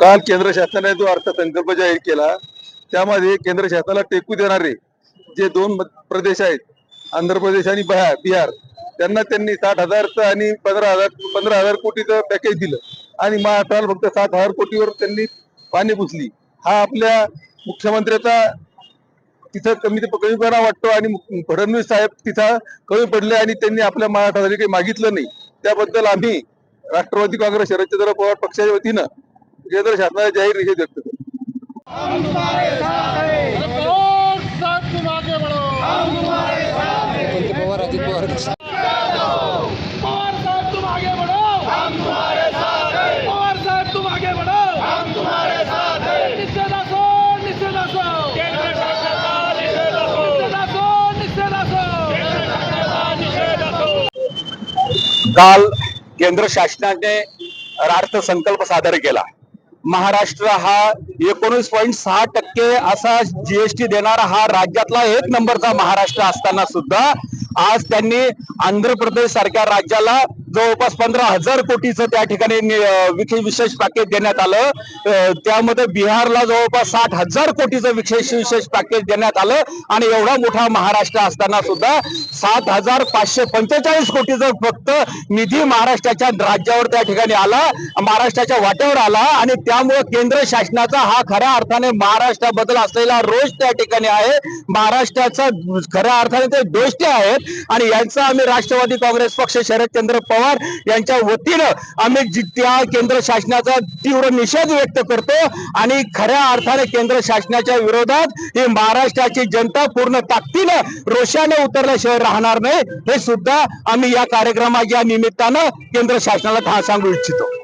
काल केंद्र शासनाने जो अर्थसंकल्प जाहीर केला त्यामध्ये केंद्र शासनाला टेकू देणारे जे दोन प्रदेश आहेत आंध्र प्रदेश आणि बिहार बिहार त्यांना त्यांनी साठ हजारचं आणि पंधरा हजार पंधरा हजार कोटीचं पॅकेज दिलं. आणि महाराष्ट्राला फक्त सात हजार कोटीवर त्यांनी पाणी पुसली. हा आपल्या मुख्यमंत्र्याचा तिथं कमी कमीपणा वाटतो आणि फडणवीस साहेब तिथं कमी पडले आणि त्यांनी आपल्या महाराष्ट्रासाठी काही मागितलं नाही. त्याबद्दल आम्ही राष्ट्रवादी काँग्रेस शरदचंद्र पवार पक्षाच्या वतीनं केंद्र शासनाने जाहीर निषेध व्यक्त केला. काल केंद्र शासनाने अर्थसंकल्प सादर केला. महाराष्ट्र हा एकोणीस पॉईंट सहा टक्के असा जीएसटी देणारा हा राज्यातला एक नंबरचा महाराष्ट्र असताना सुद्धा आज त्यांनी आंध्र प्रदेश सारख्या राज्याला जवळपास पंधरा हजार कोटीचं त्या ठिकाणी विशेष पॅकेज देण्यात आलं. त्यामध्ये बिहारला जवळपास साठ हजार कोटीचं विशेष विशेष पॅकेज देण्यात आलं. आणि एवढा मोठा महाराष्ट्र असताना सुद्धा सात हजार पाचशे पंचेचाळीस कोटीचं फक्त निधी महाराष्ट्राच्या राज्यावर त्या ठिकाणी आला महाराष्ट्राच्या वाट्यावर आला. आणि त्यामुळे केंद्र शासनाचा हा खऱ्या अर्थाने महाराष्ट्राबद्दल असलेला रोष त्या ठिकाणी आहे. महाराष्ट्राचा खऱ्या अर्थाने ते दोष्टे आहेत. आणि यांचा आम्ही राष्ट्रवादी काँग्रेस पक्ष शरदचंद्र पवार यांच्या वतीनं आम्ही त्या केंद्र शासनाचा तीव्र निषेध व्यक्त करतो आणि खऱ्या अर्थाने केंद्र शासनाच्या विरोधात ही महाराष्ट्राची जनता पूर्ण ताकदीनं रोषाने उतरल्याशिवाय राहणार नाही हे सुद्धा आम्ही या कार्यक्रमाच्या निमित्तानं केंद्र शासनाला सांगू इच्छितो.